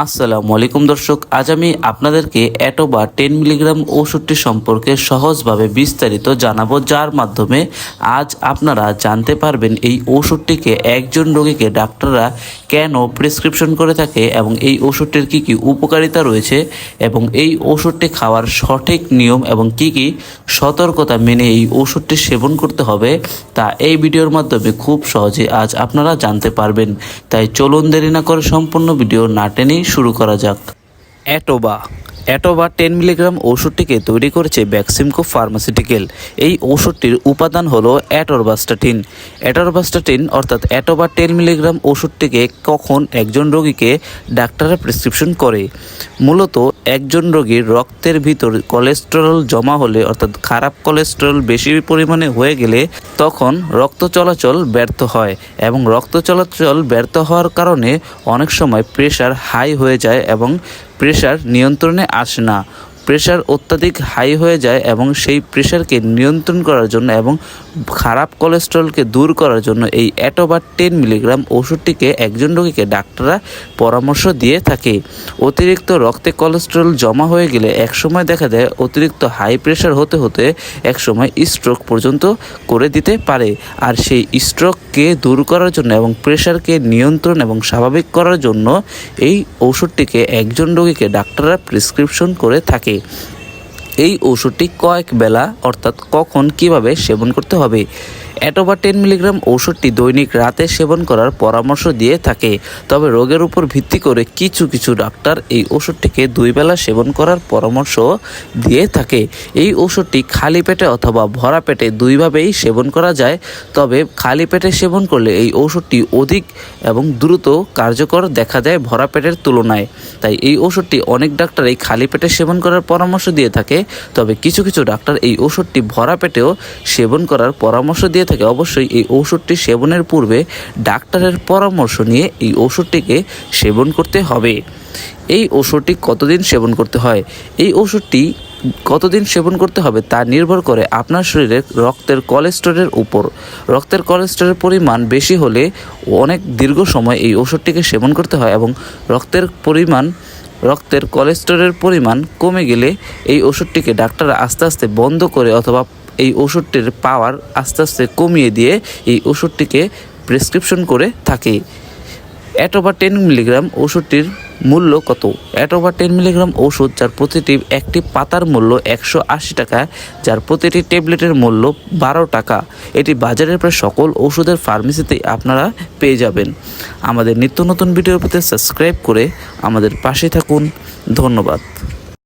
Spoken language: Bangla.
আসসালামু আলাইকুম দর্শক, আজ আমি আপনাদেরকে অ্যাটো বা টেন মিলিগ্রাম ওষুধটি সম্পর্কে সহজভাবে বিস্তারিত জানাব, যার মাধ্যমে আজ আপনারা জানতে পারবেন এই ওষুধটিকে একজন রোগীকে ডাক্তাররা কেন প্রেসক্রিপশন করে থাকে এবং এই ওষুধটির কি কি উপকারিতা রয়েছে এবং এই ওষুধটি খাওয়ার সঠিক নিয়ম এবং কি কি সতর্কতা মেনে এই ওষুধটি সেবন করতে হবে, তা এই ভিডিওর মাধ্যমে খুব সহজে আজ আপনারা জানতে পারবেন। তাই চলুন দেরি না করে সম্পূর্ণ ভিডিও না টেনেই শুরু করা যাক। অ্যাটোবা। অ্যাটোবা টেন মিলিগ্রাম ওষুধটিকে তৈরি করেছে ব্যাক্সিমকো ফার্মাসিউটিক্যাল। এই ওষুধটির উপাদান হলো অ্যাটোরবাস্টাটিন। অ্যাটোরবাস্টাটিন অর্থাৎ অ্যাটোবা টেন মিলিগ্রাম ওষুধটিকে কখন একজন রোগীকে ডাক্তাররা প্রেসক্রিপশন করে? মূলত একজন রোগীর রক্তের ভিতর কোলেস্টেরল জমা হলে, অর্থাৎ খারাপ কোলেস্টেরল বেশি পরিমাণে হয়ে গেলে তখন রক্ত চলাচল ব্যর্থ হয় এবং রক্ত চলাচল ব্যর্থ হওয়ার কারণে অনেক সময় প্রেশার হাই হয়ে যায় এবং প্রেশার নিয়ন্ত্রণে আসে না। প্রেশার অত্যাধিক হাই হয়ে যায় এবং সেই প্রেশারকে নিয়ন্ত্রণ করার জন্য এবং খারাপ কোলেস্ট্রলকে দূর করার জন্য এই অ্যাটোবা টেন মিলিগ্রাম ওষুধটিকে একজন রোগীকে ডাক্তাররা পরামর্শ দিয়ে থাকে। অতিরিক্ত রক্তে কোলেস্ট্রল জমা হয়ে গেলে একসময় দেখা যায় অতিরিক্ত হাই প্রেশার হতে হতে একসময় স্ট্রোক পর্যন্ত করে দিতে পারে। আর সেই স্ট্রোককে দূর করার জন্য এবং প্রেশারকে নিয়ন্ত্রণ এবং স্বাভাবিক করার জন্য এই ওষুধটিকে একজন রোগীকে ডাক্তাররা প্রেসক্রিপশন করে থাকে। এই ওষুধটি কয়েক বেলা অর্থাৎ কখন কীভাবে সেবন করতে হবে? অ্যাটোবা টেন মিলিগ্রাম ওষুধটি দৈনিক রাতে সেবন করার পরামর্শ দিয়ে থাকে। তবে রোগের উপর ভিত্তি করে কিছু কিছু ডাক্তার এই ওষুধটিকে দুই বেলা সেবন করার পরামর্শ দিয়ে থাকে। এই ওষুধটি খালি পেটে অথবা ভরা পেটে দুইভাবেই সেবন করা যায়। তবে খালি পেটে সেবন করলে এই ওষুধটি অধিক এবং দ্রুত কার্যকর দেখা যায় ভরা পেটের তুলনায়। তাই এই ওষুধটি অনেক ডাক্তার এই খালি পেটে সেবন করার পরামর্শ দিয়ে থাকে। তবে কিছু কিছু ডাক্তার এই ওষুধটি ভরা পেটেও সেবন করার পরামর্শ দিয়ে থাকে অবশ্যই এই ওষুধটি সেবনের পূর্বে ডাক্তারের পরামর্শ নিয়ে এই ওষুধটিকে সেবন করতে হবে। এই ওষুধটি কতদিন সেবন করতে হয়? এই ওষুধটি কতদিন সেবন করতে হবে তা নির্ভর করে আপনার শরীরে রক্তের কোলেস্টেরলের উপর। রক্তের কোলেস্টেরলের পরিমাণ বেশি হলে অনেক দীর্ঘ সময় এই ওষুধটিকে সেবন করতে হয় এবং রক্তের পরিমাণ, রক্তের কোলেস্টেরলের পরিমাণ কমে গেলে এই ওষুধটিকে ডাক্তাররা আস্তে আস্তে বন্ধ করে অথবা এই ওষুধটির পাওয়ার আস্তে আস্তে কমিয়ে দিয়ে এই ওষুধটিকে প্রেসক্রিপশন করে থাকে। অ্যাটোবা টেন মিলিগ্রাম ওষুধটির মূল্য কত? অ্যাটোবা টেন মিলিগ্রাম ওষুধ যার প্রতিটি একটি পাতার মূল্য একশো আশি টাকা, যার প্রতিটি ট্যাবলেটের মূল্য বারো টাকা। এটি বাজারের প্রায় সকল ওষুধের ফার্মেসিতেই আপনারা পেয়ে যাবেন। আমাদের নিত্য নতুন ভিডিওর প্রতি সাবস্ক্রাইব করে আমাদের পাশে থাকুন। ধন্যবাদ।